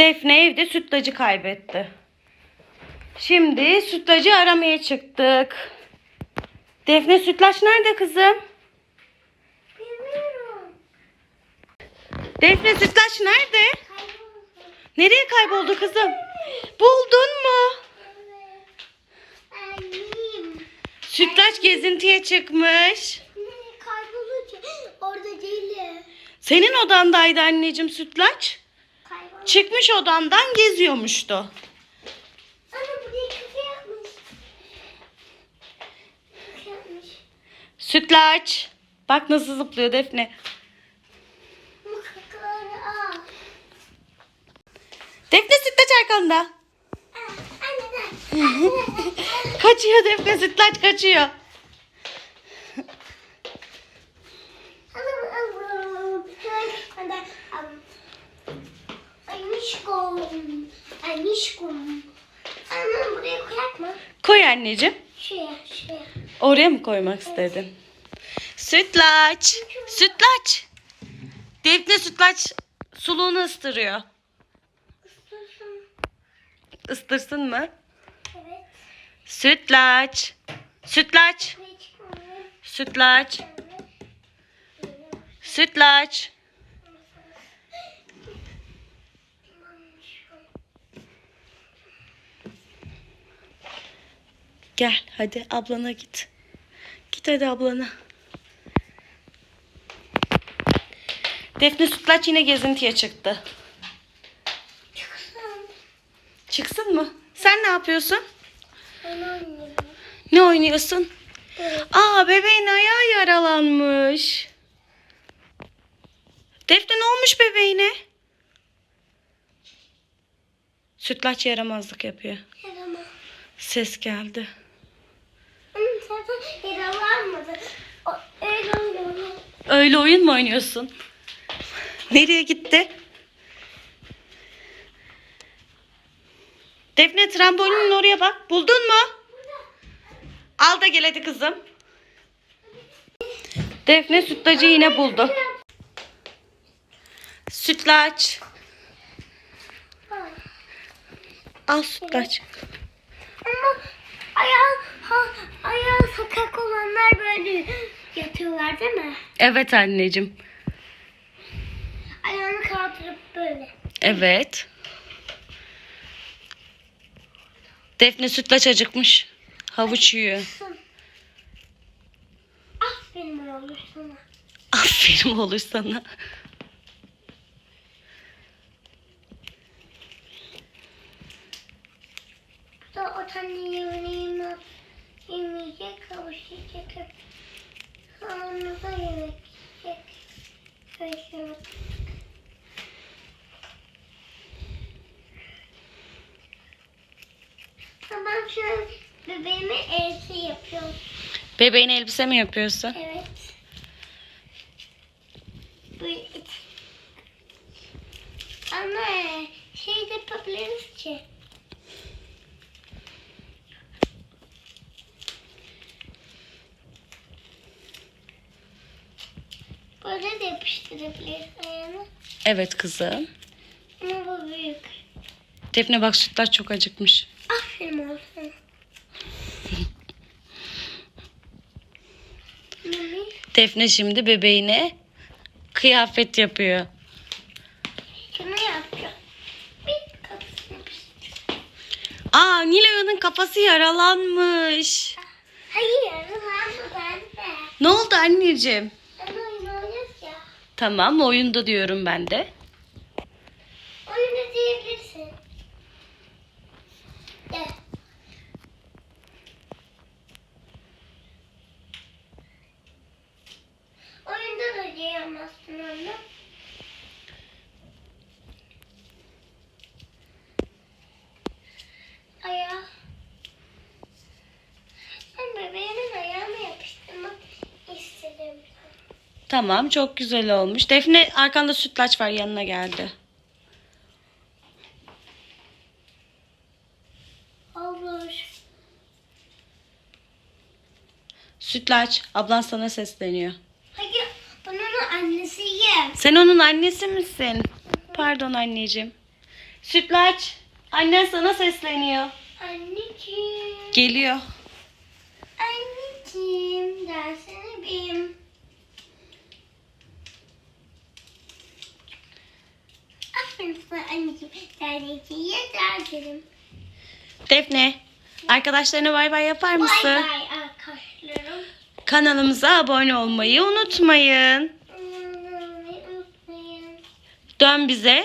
Defne evde sütlacı kaybetti. Şimdi sütlacı aramaya çıktık. Defne sütlaç nerede kızım? Bilmiyorum. Defne sütlaç nerede? Kayboldu. Nereye kayboldu kızım? Buldun mu? Annem. Sütlaç gezintiye çıkmış. Kaybolunca orada değil. Senin odandaydı anneciğim sütlaç. Çıkmış odandan geziyormuştu. Ana buraya kafe yapmış. Kafe yapmış. Sütlaç. Bak nasıl zıplıyor Defne. Defne sütlaç arkanda. Anne. Kaçıyor Defne sütlaç kaçıyor. Anişkom. Anişkom. Annem buraya koyak mı? Koy anneciğim. Şuraya, şuraya. Oraya mı koymak istedin? Sütlaç. Sütlaç. Defne sütlaç suluğunu ıstırıyor. Isırsın. Istırsın mı? Evet. Sütlaç. Sütlaç. Sütlaç. Sütlaç. Gel hadi ablana git. Git hadi ablana. Defne Sütlaç yine gezintiye çıktı. Çıksın. Çıksın mı? Sen ne yapıyorsun? Ne oynuyorsun? Evet. Aa bebeğin ayağı yaralanmış. Defne ne olmuş bebeğine? Sütlaç yaramazlık yapıyor. Yarama. Ses geldi. Zaten yaralanmadı. O, öyle oynuyor. Öyle oyun mu oynuyorsun? Nereye gitti? Defne trambolinin oraya bak. Buldun mu? Al da gel hadi kızım. Defne sütlacı yine buldu. Sütlaç. Al sütlaç. Ama ayağı, ha, ayağı sakak olanlar böyle değil mi? Evet anneciğim. Ayağını kaldırıp böyle. Evet. Defne sütlaç acıkmış. Havuç yiyor. Aferin olur sana. Aferin olur sana. Bu da o tane yemeğini yemeyecek, kavuşacak. Yemek yiyecek. Şöyle Ben şu an bebeğime elsi yapıyorum. Bebeğin elbise mi yapıyorsun? Evet. Ama şey de yapabiliriz ki. Böyle de yapıştırabiliriz ayağını. Evet kızım. Ama bu büyük. Defne bak sütlaç çok acıkmış. Aferin olsun. Defne şimdi bebeğine kıyafet yapıyor. şunu yapacağım. Bir kafasını yapıştır. Aa Nilo'nun kafası yaralanmış. Hayır, ben de. Ne oldu anneciğim? Ben oyun oynarız ya. Tamam oyunda diyorum ben de. Oyunu diyebilirsin. Gel. Oyunda da diyemezsin onu. Tamam çok güzel olmuş. Defne arkanda sütlaç var yanına geldi. Olur. Sütlaç ablan sana sesleniyor. Hayır, ben onun annesiyim. Sen onun annesi misin? Pardon anneciğim. Sütlaç. Annen sana sesleniyor. Anneciğim. Geliyor. Anneciğim dersene benim. Anneciğim. Derdim. Defne. Arkadaşlarına bay bay yapar mısın? Bay bay arkadaşlarım. Kanalımıza abone olmayı unutmayın. Unutmayın. Dön bize.